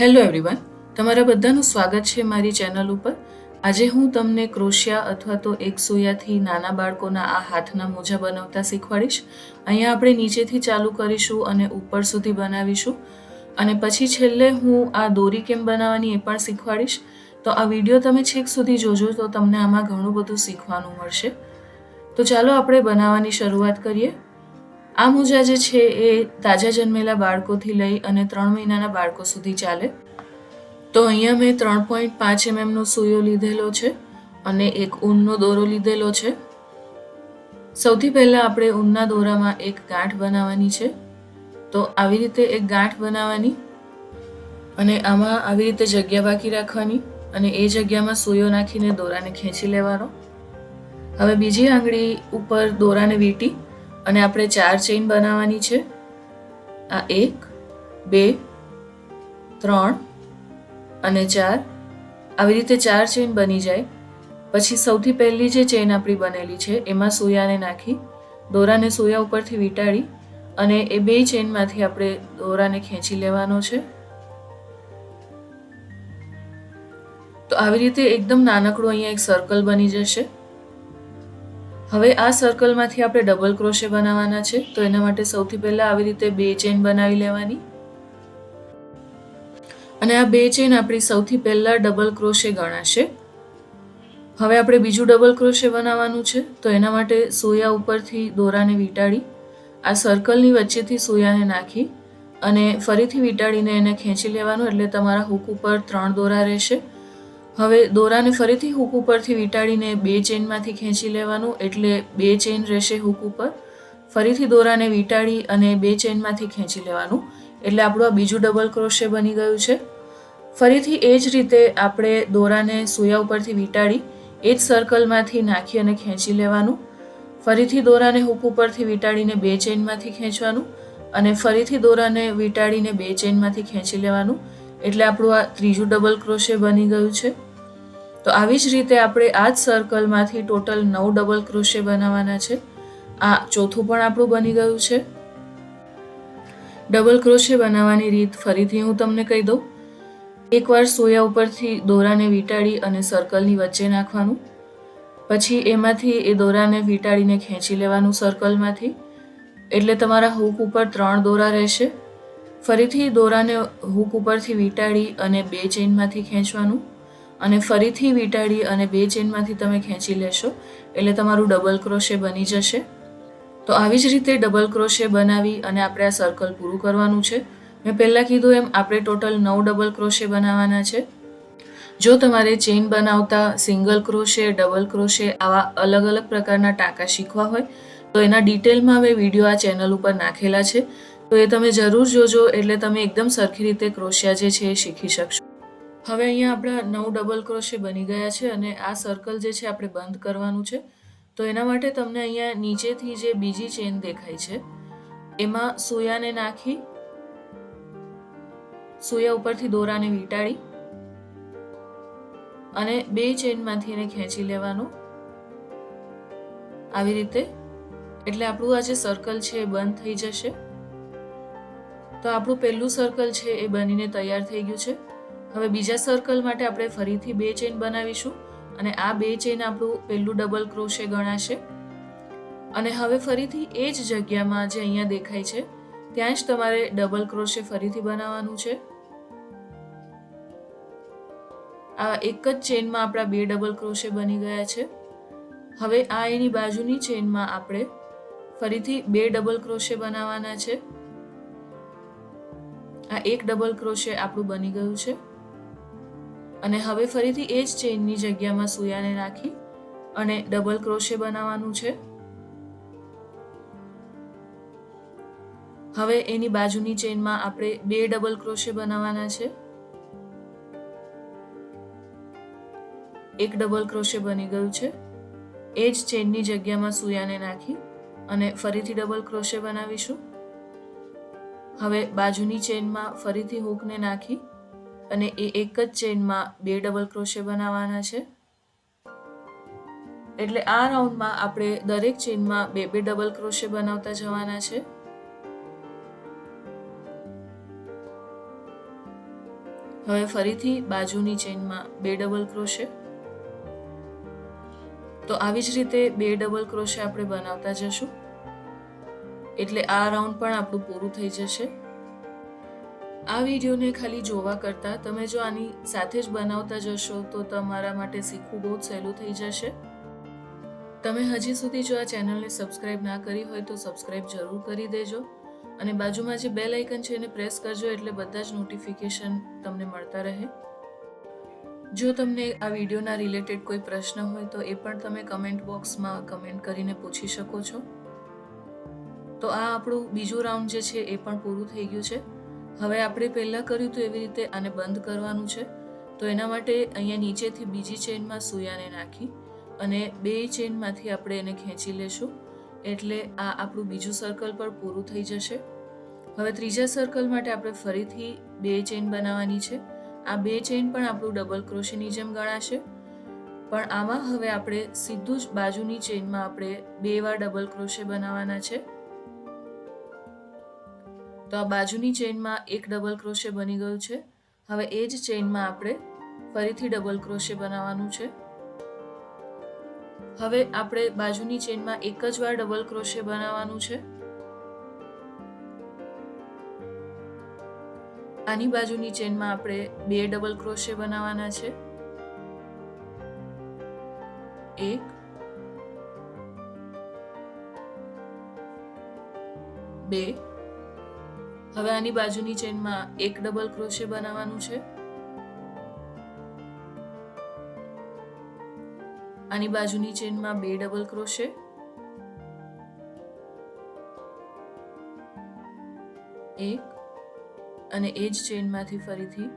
Hello everyone તમારા બધાનું સ્વાગત છે મારી ચેનલ ઉપર. આજે હું તમને ક્રોશિયા અથવા તો એક સોયાથી નાના બાળકોના આ હાથના મોજા બનાવતા શીખવાડીશ. અહીંયા આપણે નીચેથી ચાલુ કરીશું અને ઉપર સુધી બનાવીશું. અને પછી છેલ્લે હું આ દોરી કેમ બનાવવાની એ પણ શીખવાડીશ. તો આ વીડિયો તમે છેક સુધી જોજો તો તમને આમાં ઘણું બધું શીખવાનું મળશે. તો ચાલો આપણે બનાવવાની શરૂઆત કરીએ. આ મોજા જે છે એ તાજા જન્મેલા બાળકોથી લઈ અને ત્રણ મહિનાના બાળકો સુધી ચાલે. તો અહીંયા મેં ત્રણ પોઈન્ટ પાંચ એમએમનો સૂયો લીધેલો છે અને એક ઊનનો દોરો લીધેલો છે. સૌથી પહેલાં આપણે ઊનના દોરામાં એક ગાંઠ બનાવવાની છે. તો આવી રીતે એક ગાંઠ બનાવવાની અને આમાં આવી રીતે જગ્યા બાકી રાખવાની અને એ જગ્યામાં સૂયો નાખીને દોરાને ખેંચી લેવાનો. હવે બીજી આંગળી ઉપર દોરાને વીંટી અને આપણે ચાર ચેઇન બનાવવાની છે. આ એક, બે, ત્રણ અને ચાર. આવી રીતે ચાર ચેઇન બની જાય. પછી સૌથી પહેલી જે ચેઇન આપણી બનેલી છે, એમાં સોયાને નાખી, દોરાને સોયા ઉપરથી વીંટાળી અને એ બે ચેઇનમાંથી આપણે દોરાને ખેંચી લેવાનો છે. તો આવી રીતે એકદમ નાનકડું અહીંયા એક સર્કલ બની જશે. હવે આ સર્કલમાંથી આપણે ડબલ ક્રોશે બનાવવાના છે, તો એના માટે સૌથી પહેલાં આવી રીતે બે ચેન બનાવી લેવાની. અને આ બે ચેન આપણી સૌથી પહેલાં ડબલ ક્રોશે ગણાશે. હવે આપણે બીજું ડબલ ક્રોશે બનાવવાનું છે, તો એના માટે સોયા ઉપરથી દોરાને વીંટાળી, આ સર્કલની વચ્ચેથી સોયાને નાખી અને ફરીથી વીંટાળીને એને ખેંચી લેવાનું, એટલે તમારા હૂક ઉપર ત્રણ દોરા રહેશે. હવે દોરાને ફરીથી હૂક ઉપરથી વીંટાળીને બે ચેનમાંથી ખેંચી લેવાનું એટલે બે ચેન રહેશે હૂક ઉપર. ફરીથી દોરાને વીંટાળી અને બે ચેનમાંથી ખેંચી લેવાનું. એટલે આપણું આ બીજું ડબલ ક્રોશે બની ગયું છે. ફરીથી એ જ રીતે આપણે દોરાને સોયા ઉપરથી વીંટાળી, એ જ સર્કલમાંથી નાખી અને ખેંચી લેવાનું. ફરીથી દોરાને હૂક ઉપરથી વીંટાળીને બે ચેનમાંથી ખેંચવાનું અને ફરીથી દોરાને વીંટાળીને બે ચેનમાંથી ખેંચી લેવાનું. એટલે આપણું આ ત્રીજું ડબલ ક્રોશે બની ગયું છે. તો આવી જ રીતે આપણે આ જ સર્કલમાંથી ટોટલ નવ ડબલ ક્રોશે બનાવવાના છે. આ ચોથું પણ આપણું બની ગયું છે. ડબલ ક્રોશે બનાવવાની રીત ફરીથી હું તમને કહી દઉં. એકવાર સોયા ઉપરથી દોરાને વીંટાળી અને સર્કલની વચ્ચે નાખવાનું. પછી એમાંથી એ દોરાને વીંટાળીને ખેંચી લેવાનું સર્કલમાંથી એટલે તમારા હૂક ઉપર ત્રણ દોરા રહેશે. ફરીથી દોરાને હૂક ઉપરથી વીંટાળી અને બે ચેનમાંથી ખેંચવાનું અને ફરીથી વીંટાળી અને બે ચેનમાંથી તમે ખેંચી લેશો, એટલે તમારું ડબલ ક્રોશે બની જશે. તો આવી જ રીતે ડબલ ક્રોશે બનાવી અને આપણે આ સર્કલ પૂરું કરવાનું છે. મેં પહેલાં કીધું એમ, આપણે ટોટલ નવ ડબલ ક્રોશે બનાવવાના છે. જો તમારે ચેઇન બનાવતા સિંગલ ક્રોશે ડબલ ક્રોશે આવા અલગ અલગ પ્રકારના ટાંકા શીખવા હોય, તો એના ડિટેલમાં મેં વીડિયો આ ચેનલ ઉપર નાખેલા છે. તો એ તમે જરૂર જોજો એટલે તમે એકદમ સરખી રીતે ક્રોશિયા જે છે એ શીખી શકશો. હવે અહીંયા આપણા નવ ડબલ ક્રોશે બની ગયા છે અને આ સર્કલ જે છે આપણે બંધ કરવાનું છે. તો એના માટે તમને અહીંયા નીચેથી જે બીજી ચેન દેખાય છે, એમાં સોયાને નાખી, સોયા ઉપરથી દોરાને વીંટાળી અને બે ચેનમાંથી એને ખેંચી લેવાનું. આવી રીતે. એટલે આપણું આ જે સર્કલ છે એ બંધ થઈ જશે. તો આપણું પહેલું સર્કલ છે એ બનીને તૈયાર થઈ ગયું છે. હવે બીજા સર્કલ માટે આપણે ફરીથી બે ચેન બનાવીશું અને આ બે ચેન આપણું પહેલું ડબલ ક્રોશે ગણાશે. અને હવે ફરીથી એ જ જગ્યામાં જે અહીંયા દેખાય છે, ત્યાં જ તમારે ડબલ ક્રોશે ફરીથી બનાવવાનું છે. આ એક જ ચેનમાં આપણા બે ડબલ ક્રોશે બની ગયા છે. હવે આ એની બાજુની ચેનમાં આપણે ફરીથી બે ડબલ ક્રોશે બનાવવાના છે. આ એક ડબલ ક્રોશે આપણું બની ગયું છે. અને હવે ફરીથી એ જ ચેઇનની જગ્યામાં સૂયાને નાખી અને ડબલ ક્રોશે બનાવવાનું છે. હવે એની બાજુની ચેનમાં આપણે બે ડબલ ક્રોશે બનાવવાના છે. એક ડબલ ક્રોશે બની ગયું છે. એ જ ચેઇનની જગ્યામાં સૂયાને નાખી અને ફરીથી ડબલ ક્રોશે બનાવીશું. હવે બાજુની ચેનમાં ફરીથી હૂકને નાખી અને એ એક જ ચેનમાં બે ડબલ ક્રોશે બનાવવાના છે. એટલે આ રાઉન્ડમાં આપણે દરેક ચેનમાં બે બે ડબલ ક્રોશે બનાવતા જવાના છે. હવે ફરીથી બાજુની ચેનમાં બે ડબલ ક્રોશે તો આવી જ રીતે બે ડબલ ક્રોશે આપણે બનાવતા જશું. એટલે આ રાઉન્ડ પણ આપણું પૂરું થઈ જશે. આ વિડીયોને ખાલી જોવા કરતાં તમે જો આની સાથે જ બનાવતા જશો તો તમારા માટે શીખવું બહુ જ સહેલું થઈ જશે. તમે હજી સુધી જો આ ચેનલને સબસ્ક્રાઇબ ના કરી હોય તો સબસ્ક્રાઇબ જરૂર કરી દેજો અને બાજુમાં જે બેલ આઇકન છે એને પ્રેસ કરજો એટલે બધા જ નોટિફિકેશન તમને મળતા રહે. જો તમને આ વિડીયોના રિલેટેડ કોઈ પ્રશ્ન હોય તો એ પણ તમે કમેન્ટ બોક્સમાં કમેન્ટ કરીને પૂછી શકો છો. તો આ આપણું બીજું રાઉન્ડ જે છે એ પણ પૂરું થઈ ગયું છે. હવે આપણે પહેલાં કર્યું તો એવી રીતે આને બંધ કરવાનું છે. તો એના માટે અહીંયા નીચેથી બીજી ચેઇનમાં સૂયાને નાખી અને બે ચેનમાંથી આપણે એને ખેંચી લેશું. એટલે આ આપણું બીજું સર્કલ પણ પૂરું થઈ જશે. હવે ત્રીજા સર્કલ માટે આપણે ફરીથી બે ચેન બનાવવાની છે. આ બે ચેન પણ આપણું ડબલ ક્રોશેની જેમ ગણાશે. પણ આમાં હવે આપણે સીધું જ બાજુની ચેઇનમાં આપણે બે વાર ડબલ ક્રોશે બનાવવાના છે. તો આ બાજુની ચેઇનમાં એક ડબલ ક્રોશે બની ગયું છે. હવે એ જ ચેઇનમાં આપણે ફરીથી ડબલ ક્રોશે બનાવવાનું છે. હવે આપણે બાજુની ચેનમાં એક જ વાર ડબલ ક્રોશે બનાવવાનું છે. આની બાજુની ચેનમાં આપણે બે ડબલ ક્રોશે બનાવવાના છે. એક, બે હવે આની બાજુની ચેનમાં એક ડબલ ક્રોશે બનાવવાનું છે. આની બાજુની ચેનમાં બે ડબલ ક્રોશે એક અને એ જ ચેનમાંથી ફરીથી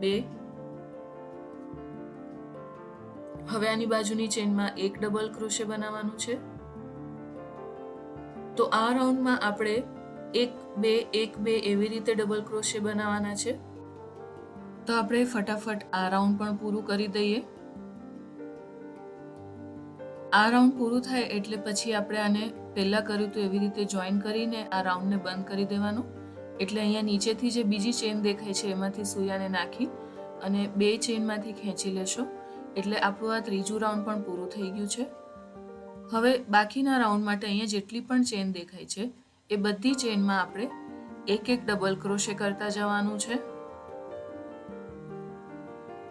બે. હવે આની બાજુની ચેનમાં એક ડબલ ક્રોશે બનાવવાનું છે. તો આ રાઉન્ડમાં આપણે એક, બે એક, બે એવી રીતે ડબલ ક્રોશે બનાવવાના છે. તો આપણે ફટાફટ આ રાઉન્ડ પણ પૂરું કરી દઈએ. આ રાઉન્ડ પૂરું થાય એટલે પછી આપણે આને પહેલાં કર્યું તો એવી રીતે જોઈન કરીને આ રાઉન્ડને બંધ કરી દેવાનું. એટલે અહીંયા નીચેથી જે બીજી ચેન દેખાય છે એમાંથી સૂયાને નાખી અને બે ચેનમાંથી ખેંચી લેશો. એટલે આપણું આ ત્રીજું રાઉન્ડ પણ પૂરું થઈ ગયું છે. હવે બાકીના રાઉન્ડ માટે અહીંયા જેટલી પણ ચેન દેખાય છે, એ બધી ચેનમાં આપણે એક એક ડબલ ક્રોશે કરતા જવાનું છે.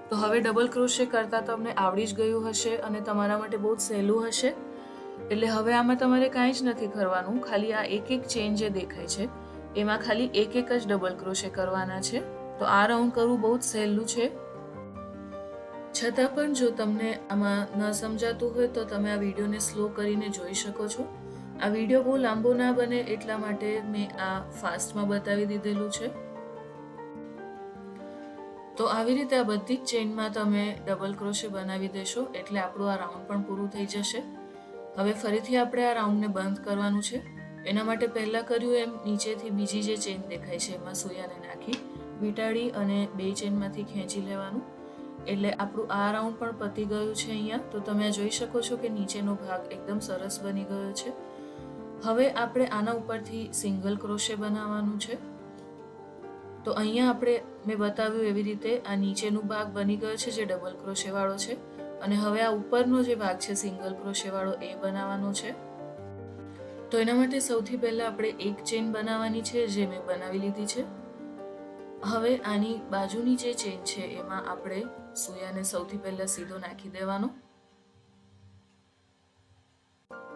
તો હવે ડબલ ક્રોશે કરતા તમને આવડી જ ગયું હશે અને તમારા માટે બહુ જ સહેલું હશે. એટલે હવે આમાં તમારે કાંઈ જ નથી કરવાનું, ખાલી આ એક એક ચેન જે દેખાય છે, એમાં ખાલી એક એક જ ડબલ ક્રોશે કરવાના છે. તો આ રાઉન્ડ કરવું બહુ જ સહેલું છે. છતાં પણ જો તમને આમાં ન સમજાતું હોય તો તમે આ વિડીયોને સ્લો કરીને જોઈ શકો છો. આ વીડિયો બહુ લાંબો ના બને એટલા માટે મેં આ ફાસ્ટમાં બતાવી દીધેલું છે. તો આવી રીતે આ બધી જ ચેઇનમાં તમે ડબલ ક્રોશે બનાવી દેશો એટલે આપણું આ રાઉન્ડ પણ પૂરું થઈ જશે. હવે ફરીથી આપણે આ રાઉન્ડને બંધ કરવાનું છે. એના માટે પહેલાં કર્યું એમ નીચેથી બીજી જે ચેઇન દેખાય છે એમાં સોયાને નાખી, વીંટાળી અને બે ચેઇનમાંથી ખેંચી લેવાનું. એટલે આપણું આ રાઉન્ડ પણ પતી ગયું છે અહીંયા. તો તમે જોઈ શકો છો કે નીચેનો ભાગ એકદમ સરસ બની ગયો છે. હવે આપણે આના ઉપરથી સિંગલ ક્રોશે બનાવવાનું છે. તો અહીંયા આપણે મેં બતાવ્યું એવી રીતે આ નીચેનું ભાગ બની ગયો છે જે ડબલ ક્રોશેવાળો છે. અને હવે આ ઉપરનો જે ભાગ છે સિંગલ ક્રોશેવાળો એ બનાવવાનો છે. તો એના માટે સૌથી પહેલાં આપણે એક ચેન બનાવવાની છે જે મેં બનાવી લીધી છે. હવે આની બાજુની જે ચેન છે એમાં આપણે સૂયાને સૌથી પહેલાં સીધો નાખી દેવાનો.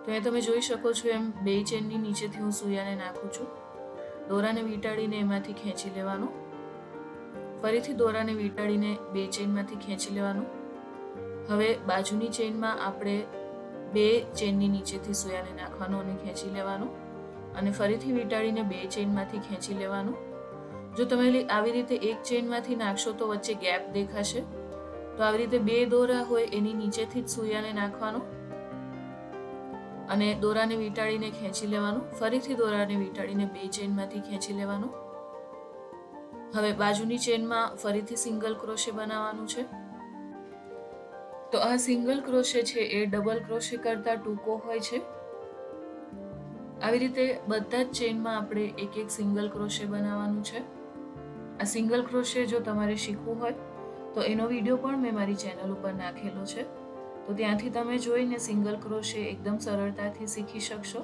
તો એ તમે જોઈ શકો છો એમ બે ચેનની નીચેથી હું સૂયાને નાખું છું. દોરાને વીંટાળીને એમાંથી ખેંચી લેવાનો. ફરીથી દોરાને વીંટાળીને બે ચેનમાંથી ખેંચી લેવાનું. હવે બાજુની ચેનમાં આપણે બે ચેનની નીચેથી સોયાને નાખવાનો અને ખેંચી લેવાનો. અને ફરીથી વીંટાળીને બે ચેનમાંથી ખેંચી લેવાનું. જો તમે આવી રીતે એક ચેનમાંથી નાખશો તો વચ્ચે ગેપ દેખાશે. તો આવી રીતે બે દોરા હોય એની નીચેથી જ સૂયાને નાખવાનો અને દોરાને વીંટાળીને ખેંચી લેવાનું. ફરીથી દોરાને વીંટાળીને બે ચેનમાંથી ખેંચી લેવાનું. હવે બાજુની ચેનમાં ફરીથી સિંગલ ક્રોશે બનાવવાનું છે. તો આ સિંગલ ક્રોશે છે એ ડબલ ક્રોશે કરતા ટૂંકો હોય છે. આવી રીતે બધા જ ચેનમાં આપણે એક એક સિંગલ ક્રોશે બનાવવાનું છે. આ સિંગલ ક્રોશે જો તમારે શીખવું હોય તો એનો વીડિયો પણ મેં મારી ચેનલ ઉપર નાખેલો છે. તો ત્યાંથી તમે જોઈને સિંગલ ક્રોશે એકદમ સરળતાથી શીખી શકશો.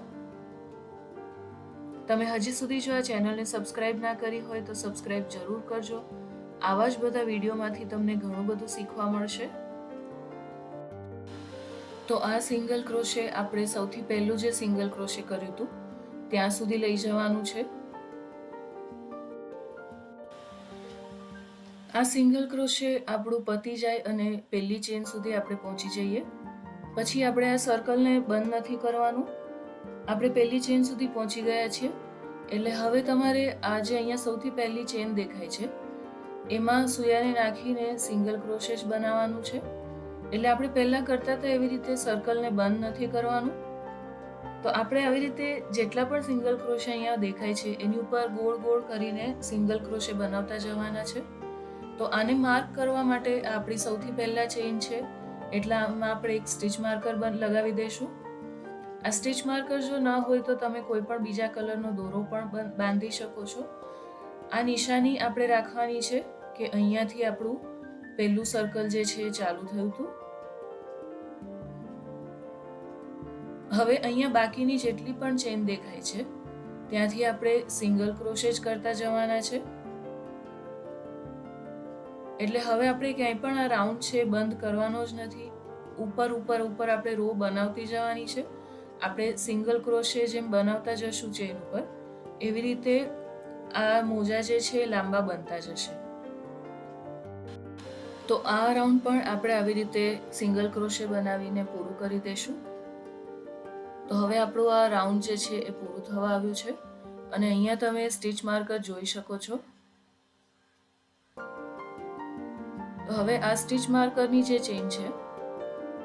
તમે હજી સુધી જો આ ચેનલને સબસ્ક્રાઇબ ના કરી હોય તો સબસ્ક્રાઇબ જરૂર કરજો. આવા જ બધા વિડીયોમાંથી તમને ઘણું બધું શીખવા મળશે. તો આ સિંગલ ક્રોશે આપણે સૌથી પહેલું જે સિંગલ ક્રોશે કર્યું હતું, ત્યાં સુધી લઈ જવાનું છે. આ સિંગલ ક્રોશે આપણું પતી જાય અને પહેલી ચેન સુધી આપણે પહોંચી જઈએ. પછી આપણે આ સર્કલને બંધ નથી કરવાનું. આપણે પહેલી ચેન સુધી પહોંચી ગયા છીએ. એટલે હવે તમારે આ જે અહીંયા સૌથી પહેલી ચેન દેખાય છે. એમાં સૂયાને નાખીને સિંગલ ક્રોશે જ બનાવવાનું છે. એટલે આપણે પહેલાં કરતા હતા એવી રીતે સર્કલને બંધ નથી કરવાનું. તો આપણે આવી રીતે જેટલા પણ સિંગલ ક્રોશે અહીંયા દેખાય છે, એની ઉપર ગોળ ગોળ કરીને સિંગલ ક્રોશે બનાવતા જવાના છે. તો આને માર્ક કરવા માટે આપણી સૌથી પહેલાં ચેઇન છે. એટલે આમાં આપણે એક સ્ટીચ માર્કર લગાવી દઈશું. આ સ્ટીચ માર્કર જો ન હોય તો તમે કોઈ પણ બીજા કલરનો દોરો પણ બાંધી શકો છો. આ નિશાની આપણે રાખવાની છે કે અહીંયાથી આપણું પહેલું સર્કલ જે છે ચાલુ થયું હતું. હવે અહીંયા બાકીની જેટલી પણ ચેન દેખાય છે, ત્યાંથી આપણે સિંગલ ક્રોશેજ કરતા જવાના છે. એટલે હવે આપણે ક્યાંય પણ આ રાઉન્ડ છે બંધ કરવાનો જ નથી. ઉપર ઉપર ઉપર આપણે રો બનાવતી જવાની છે. આપણે સિંગલ ક્રોશે જેમ બનાવતા જશું ચેન ઉપર, એવી રીતે આ મોજા જે છે લાંબા બનતા જશે. તો આ રાઉન્ડ પણ આપણે આવી રીતે સિંગલ ક્રોશે બનાવીને પૂરું કરી દઈશું તો હવે આપણું આ રાઉન્ડ જે છે એ પૂરું થવા આવ્યું છે. અને અહીંયા તમે સ્ટીચ માર્કર જોઈ શકો છો. હવે આ સ્ટીચ માર્કરની જે ચેન છે,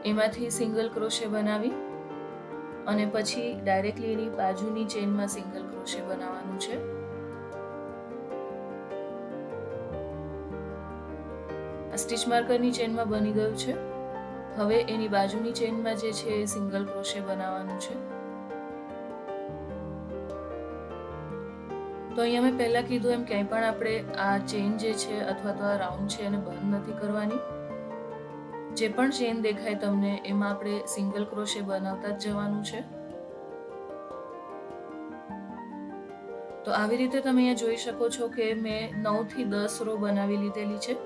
એમાંથી સિંગલ ક્રોશે બનાવી અને પછી ડાયરેક્ટલી એની બાજુની ચેનમાં સિંગલ ક્રોશે બનાવવાનું છે. આ સ્ટીચ માર્કરની ચેનમાં બની ગયું છે. હવે એની બાજુની ચેનમાં જે છે એ સિંગલ ક્રોશે બનાવવાનું છે. તો અહીંયા મેં પહેલાં કીધું એમ ક્યાંય પણ આપણે આ ચેન જે છે અથવા તો આ રાઉન્ડ છે એને બંધ નથી કરવાની. જે પણ ચેન દેખાય તમને, એમાં આપણે સિંગલ ક્રોશે બનાવતા જ જવાનું છે. તો આવી રીતે તમે અહીંયા જોઈ શકો છો કે મેં નવથી દસ રો બનાવી લીધેલી છે.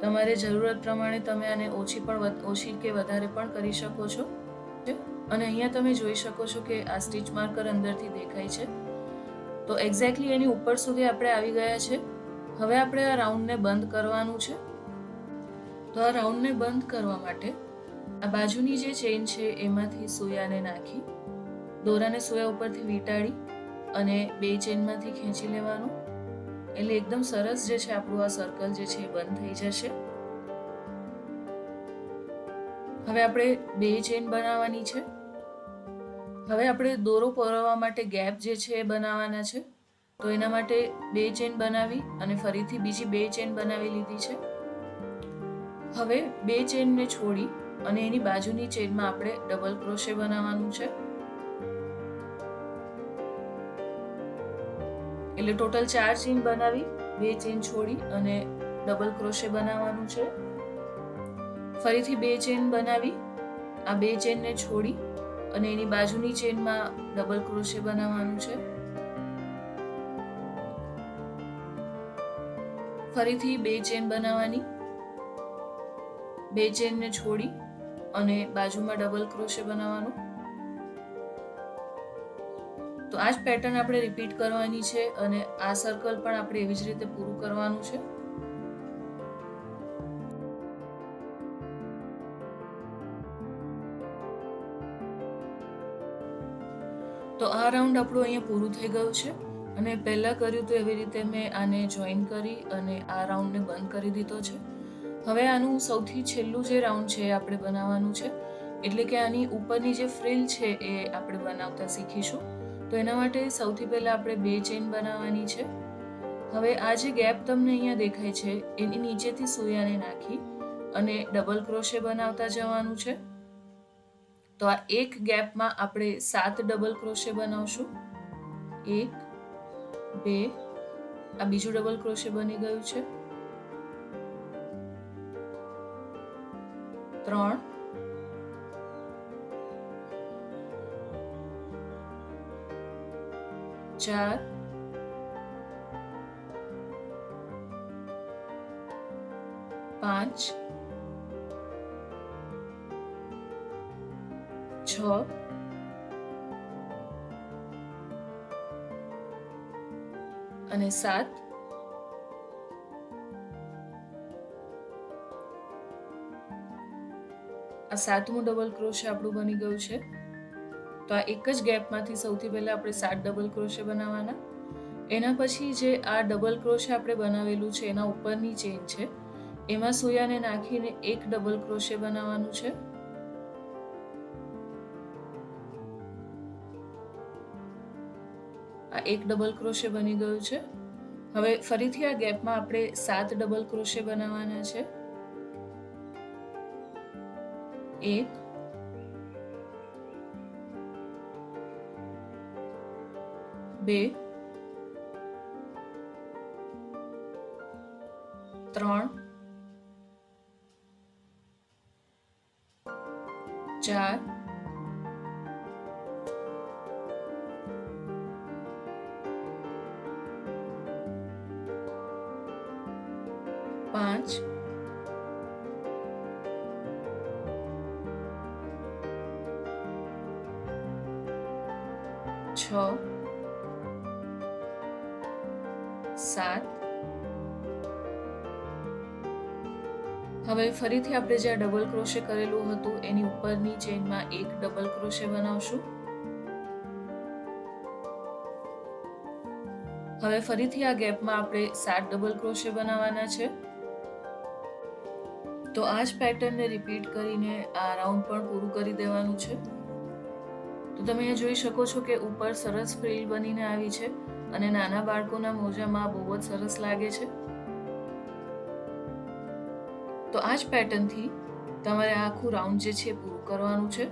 તમારે જરૂરત પ્રમાણે તમે આને ઓછી પણ ઓછી કે વધારે પણ કરી શકો છો. અને અહીંયા તમે જોઈ શકો છો કે આ સ્ટીચ માર્કર અંદરથી દેખાય છે. તો એક્ઝેક્ટલી એની ઉપર સુધી આપણે આવી ગયા છે. હવે આપણે આ રાઉન્ડને બંધ કરવાનું છે. તો આ રાઉન્ડને બંધ કરવા માટે આ બાજુની જે ચેન છે એમાંથી સોયાને નાખી, દોરાને સોયા ઉપરથી વીંટાળી અને બે ચેનમાંથી ખેંચી લેવાનું. એટલે એકદમ સરસ જે છે આપણું આ સર્કલ જે છે એ બંધ થઈ જશે. હવે આપણે બે ચેન બનાવવાની છે. હવે આપણે દોરો પરોવવા માટે ગેપ જે છે એ બનાવવાના છે. તો એના માટે બે ચેન બનાવી અને ફરીથી બીજી બે ચેન બનાવી લીધી છે. હવે બે ચેનને છોડી અને એની બાજુની ચેનમાં આપણે ડબલ ક્રોશે બનાવવાનું છે. એટલે ટોટલ ચાર ચેન બનાવી, બે ચેન છોડી અને ડબલ ક્રોશે બનાવવાનું છે. ફરીથી બે ચેન બનાવી, આ બે ચેનને છોડી અને એની બાજુની ચેનમાં ડબલ ક્રોશે બનાવવાનું છે. ફરીથી બે ચેન બનાવવાની. બે ચેનને છોડી અને બાજુમાં ડબલ ક્રોશે બનાવવાનું. તો આ જ પેટર્ન આપણે રિપીટ કરવાની છે અને આ સર્કલ પણ આપણે એવી જ રીતે પૂરું કરવાનું છે. રાઉન્ડ આપણું અહીંયા પૂરું થઈ ગયું છે. અને પહેલાં કર્યું તો એવી રીતે મેં આને જોઈન કરી અને આ રાઉન્ડને બંધ કરી દીધો છે. હવે આનું સૌથી છેલ્લું જે રાઉન્ડ છે એ આપણે બનાવવાનું છે. એટલે કે આની ઉપરની જે ફ્રિલ છે એ આપણે બનાવતા શીખીશું. તો એના માટે સૌથી પહેલાં આપણે બે ચેન બનાવવાની છે. હવે આ જે ગેપ તમને અહીંયા દેખાય છે, એની નીચેથી સૂયાને નાખી અને ડબલ ક્રોશે બનાવતા જવાનું છે. તો આ એક ગેપમાં આપણે સાત ડબલ ક્રોશે બનાવશું. એક, બે, આ બીજું ડબલ ક્રોશે બની ગયું છે. ત્રણ, ચાર, પાંચ છ? અને સાત? આ સાતમું ડબલ ક્રોશે આપણું બની ગયું છે. તો આ એક જ ગેપમાંથી સૌથી પહેલાં આપણે સાત ડબલ ક્રોશે બનાવવાના. એના પછી જે આ ડબલ ક્રોશે આપણે બનાવેલું છે, એના ઉપરની ચેન છે. એમાં સોયાને નાખીને એક ડબલ ક્રોશે બનાવવાનું છે. એક ડબલ ક્રોશે બની ગયું છે. હવે ફરીથી આ ગેપમાં આપણે સાત ડબલ ક્રોશે બનાવવાના છે. એક, બે, ત્રણ, ચાર ફરીથી આપણે જે ડબલ ક્રોશે કરેલું હતું, એની ઉપરની ચેનમાં એક ડબલ ક્રોશે બનાવશું. હવે ફરીથી આ ગેપમાં આપણે સાત ડબલ ક્રોશે બનાવવાના છે. તો આ જ પેટર્નને રિપીટ કરીને આ રાઉન્ડ પણ પૂરું કરી દેવાનું છે. તો તમે અહીંયા જોઈ શકો છો કે ઉપર સરસ ફ્રીલ બનીને આવી છે અને નાના બાળકોના મોજામાં બહુ જ સરસ લાગે છે. તો આ જ પેટર્નથી તમારે આખું રાઉન્ડ જે છે પૂરું કરવાનું છે.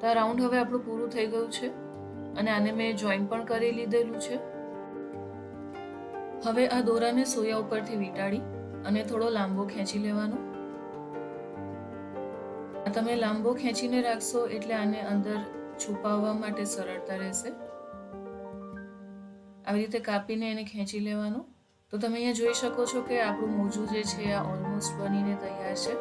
તો આ રાઉન્ડ હવે આપણું પૂરું થઈ ગયું છે અને આને મેં જોઈન પણ કરી લીધેલું છે. હવે આ દોરાને સોયા ઉપરથી વીંટાળી અને થોડો લાંબો ખેંચી લેવાનો. તમે લાંબો ખેંચીને રાખશો એટલે આને અંદર છુપાવવા માટે સરળતા રહેશે. આવી રીતે કાપીને એને ખેંચી લેવાનું. તો તમે અહીંયા જોઈ શકો છો કે આપણું મોજું જે છે આ ઓલમોસ્ટ બનીને તૈયાર છે.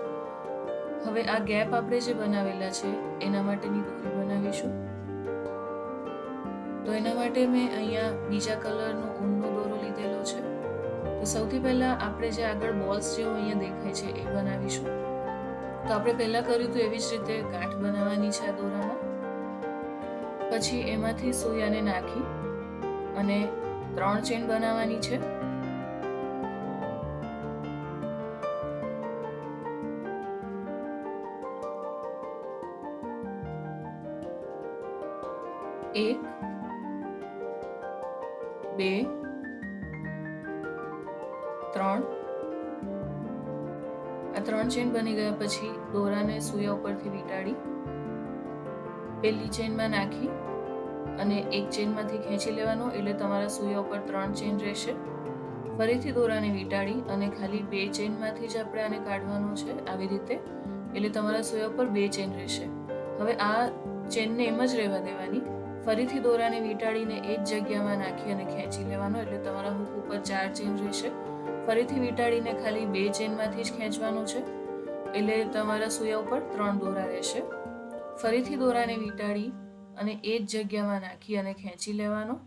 હવે આ ગેપ આપણે જે બનાવેલા છે, એના માટેની દોરી બનાવીશું. તો એના માટે મેં અહીંયા બીજા કલરનો ઊનનો દોરો લીધેલો છે. તો સૌથી પહેલાં આપણે જે આગળ બોલ્સ જેવું અહીંયા દેખાય છે એ બનાવીશું. તો આપણે પહેલાં કર્યું હતું એવી જ રીતે ગાંઠ બનાવવાની છે આ દોરામાં. પછી એમાંથી સોયાને નાખી અને ત્રણ ચેન બનાવવાની છે. એક, બે, ત્રણ. આ ત્રણ ચેન બની ગયા પછી દોરાને સૂયા ઉપરથી વીંટાળી. પહેલી ચેનમાં નાખી અને એક ચેનમાંથી ખેંચી લેવાનો એટલે તમારા સૂયા ઉપર ત્રણ ચેન રહેશે. ફરીથી દોરાને વીંટાળી અને ખાલી બે ચેનમાંથી જ આપણે આને કાઢવાનું છે આવી રીતે. એટલે તમારા સૂયા ઉપર બે ચેન રહેશે. હવે આ ચેનને એમ જ રહેવા દેવાની. ફરીથી દોરાને વીંટાળીને એ જ જગ્યામાં નાખી અને ખેંચી લેવાનો, એટલે તમારા હુક ઉપર ચાર ચેન રહેશે. ફરીથી વીંટાળીને ખાલી બે ચેનમાંથી જ ખેંચવાનું છે. એટલે તમારા સૂયા ઉપર ત્રણ દોરા રહેશે. ફરીથી દોરાને વીંટાળી અને એ જ જગ્યામાં નાખી અને ખેંચી લેવાનો.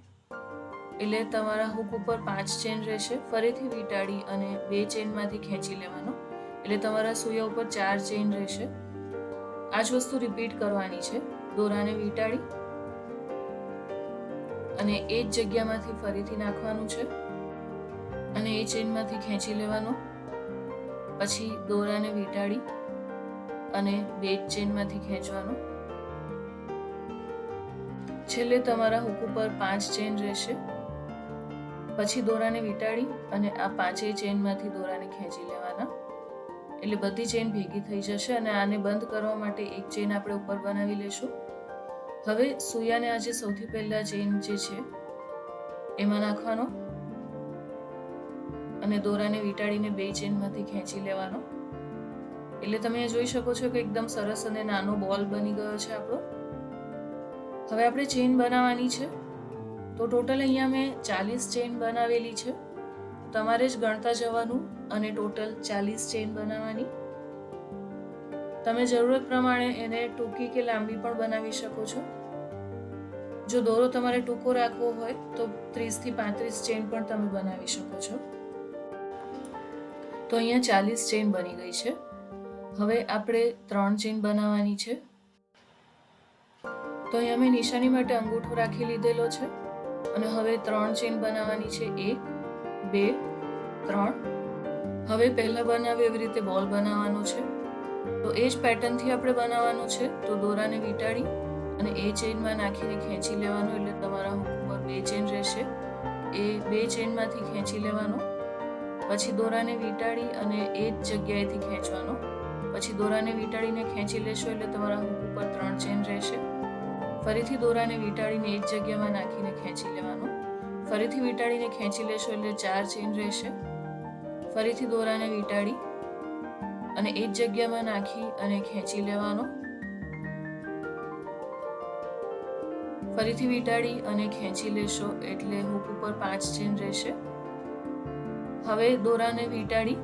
એટલે તમારા હૂક ઉપર પાંચ ચેન રહેશે. ફરીથી વીંટાળી અને બે ચેનમાંથી ખેંચી લેવાનો. એટલે તમારા સૂયા ઉપર ચાર ચેન રહેશે. આ જ વસ્તુ રિપીટ કરવાની છે. દોરાને વીંટાળી અને એ જ જગ્યામાંથી ફરીથી નાખવાનું છે અને એ ચેનમાંથી ખેંચી લેવાનો. પછી દોરાને વીંટાળી અને બે ચેનમાંથી ખેંચવાનો. છેલ્લે તમારા હુક ઉપર પાંચ ચેન રહેશે. પછી દોરાને વીંટાળી અને આ પાંચેય ચેનમાંથી દોરાને ખેંચી લેવાના. એટલે બધી ચેન ભેગી થઈ જશે અને આને બંધ કરવા માટે એક ચેન આપણે ઉપર બનાવી લેશું. હવે સૂયાને આજે સૌથી પહેલા ચેન જે છે, એમાં નાખવાનો અને દોરાને વીંટાળીને બે ચેનમાંથી ખેંચી લેવાનો. એટલે તમે જોઈ શકો છો કે એકદમ સરસ અને નાનો બોલ બની ગયો છે આપણો. હવે આપણે ચેન બનાવવાની છે. તો ટોટલ અહીંયા મેં ચાલીસ ચેન બનાવેલી છે. તમારે જ ગણતા જવાનું અને ટોટલ ચાલીસ ચેન બનાવવાની. તમે જરૂરત પ્રમાણે એને ટૂંકી કે લાંબી પણ બનાવી શકો છો. જો દોરો તમારે ટૂંકો રાખવો હોય, તો ત્રીસથી પાંત્રીસ ચેન પણ તમે બનાવી શકો છો. તો અહીંયા ચાલીસ ચેન બની ગઈ છે. હવે આપણે ત્રણ ચેન બનાવવાની છે. તો અહીંયા મેં નિશાની માટે અંગૂઠો રાખી લીધેલો છે. અને હવે ત્રણ ચેન બનાવવાની છે. એક, બે, ત્રણ. હવે પહેલાં બનાવે એવી રીતે બોલ બનાવવાનો છે. તો એ જ પેટર્નથી આપણે બનાવવાનું છે. તો દોરાને વીંટાળી અને એ ચેઇનમાં નાખીને ખેંચી લેવાનું એટલે તમારા હુક ઉપર બે ચેન રહેશે. એ બે ચેનમાંથી ખેંચી લેવાનો. પછી દોરાને વીંટાળી અને એ જ જગ્યાએથી ખેંચવાનો. પછી દોરાને વીંટાળીને ખેંચી લેશો એટલે તમારા હુક ઉપર ત્રણ ચેન રહેશે. ફરીથી દોરાને વીંટાળીને એ જ જગ્યામાં નાખીને ખેંચી લેવાનો. ફરીથી વીંટાળીને ખેંચી લેશો એટલે ચાર ચેન રહેશે. ફરીથી દોરાને વીંટાળી અને એ જ જગ્યામાં નાખી અને ખેંચી લેવાનો. ફરીથી વીંટાળી અને ખેંચી લેશો એટલે હૂક ઉપર પાંચ ચેન રહેશે. હવે દોરાને વીંટાળી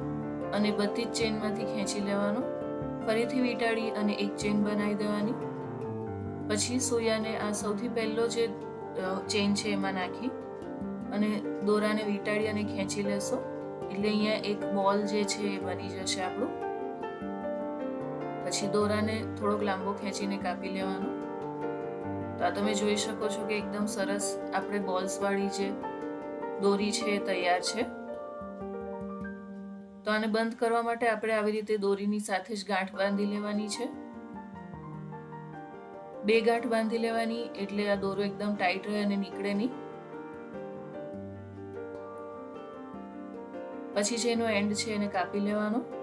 અને બધી જ ચેનમાંથી ખેંચી લેવાનો. ફરીથી વીંટાળી અને એક ચેન બનાવી દેવાની. પછી સોયાને આ સૌથી પહેલો જે ચેન છે એમાં નાખી અને દોરાને વીંટાળી અને ખેંચી લેશો. એટલે અહીંયા એક બોલ જે છે એ બની જશે આપણું. પછી દોરાને થોડોક લાંબો ખેંચીને કાપી લેવાનો. તો આ તમે જોઈ શકો છો કે એકદમ સરસ આપણે બોલ્સવાળી જે દોરી છે એ તૈયાર છે. તો આને બંધ કરવા માટે આપણે આવી રીતે દોરીની સાથે જ ગાંઠ બાંધી લેવાની છે. બે ગાંઠ બાંધી લેવાની, એટલે આ દોરો એકદમ ટાઈટ રહે અને નીકળે નહીં. પછી જે એનો એન્ડ છે એને કાપી લેવાનો.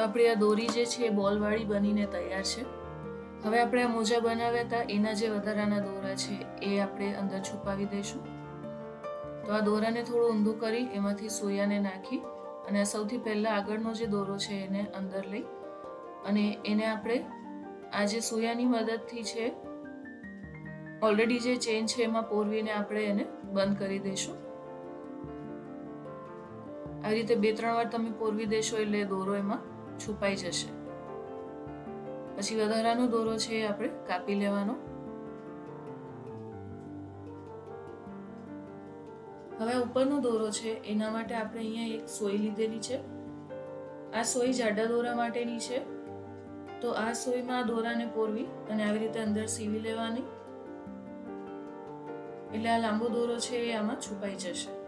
તો આપણી આ દોરી જે છે એ બોલવાળી બનીને તૈયાર છે. હવે આપણે આ મોજા બનાવ્યા હતા એના જે વધારાના દોરા છે એ આપણે અંદર છુપાવી દઈશું. તો આ દોરાને થોડું ઊંધું કરી એમાંથી સોયાને નાખી અને આ સૌથી પહેલાં આગળનો જે દોરો છે એને અંદર લઈ અને એને આપણે આ જે સોયાની મદદથી છે ઓલરેડી જે ચેન છે એમાં પોરવીને આપણે એને બંધ કરી દઈશું. આવી રીતે બે ત્રણ વાર તમે પોરવી દેશો એટલે દોરો એમાં છુપાઈ જશે. પછી વધારાનો દોરો છે એ આપણે કાપી લેવાનો. હવે ઉપરનો દોરો છે, એના માટે આપણે અહીંયા એક સોય લીધેલી છે. આ સોય જાડા દોરા માટેની છે. તો આ સોયમાં દોરાને પોરવી અને આવી રીતે અંદર સીવી લેવાની. એટલે આ લાંબો દોરો છે એ આમાં છુપાઈ જશે.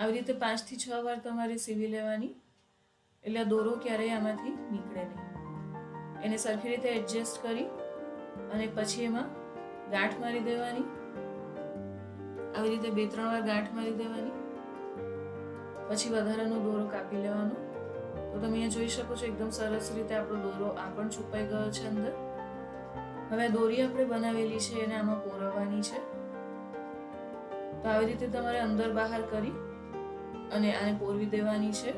આવી રીતે પાંચથી છ વાર તમારે સીવી લેવાની. એટલે દોરો ક્યારેય આમાંથી નીકળે નહીં. એને સરખી રીતે એડજસ્ટ કરી અને પછી એમાં ગાંઠ મારી દેવાની. આવી રીતે બે, ત્રણ વાર ગાંઠ મારી દેવાની. પછી વધારાનો દોરો કાપી લેવાનો. તો તમે અહીંયા જોઈ શકો છો એકદમ સરસ રીતે આપણો દોરો આ પણ છુપાઈ ગયો છે અંદર. હવે દોરી આપણે બનાવેલી છે એને આમાં પોરવવાની છે. તો આવી રીતે તમારે અંદર બહાર કરી અને આને પોરવી દેવાની છે.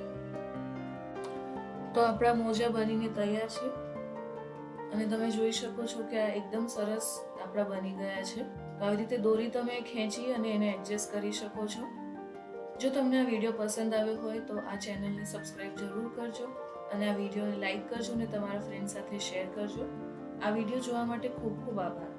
તો આપણા મોજા બનીને તૈયાર છે. અને તમે જોઈ શકો છો કે આ એકદમ સરસ આપણા બની ગયા છે. આવી રીતે દોરી તમે ખેંચી અને એને એડજસ્ટ કરી શકો છો. જો તમને આ વીડિયો પસંદ આવ્યો હોય તો આ ચેનલને સબસ્ક્રાઈબ જરૂર કરજો અને આ વિડીયોને લાઈક કરજો અને તમારા ફ્રેન્ડ સાથે શેર કરજો. આ વીડિયો જોવા માટે ખૂબ ખૂબ આભાર.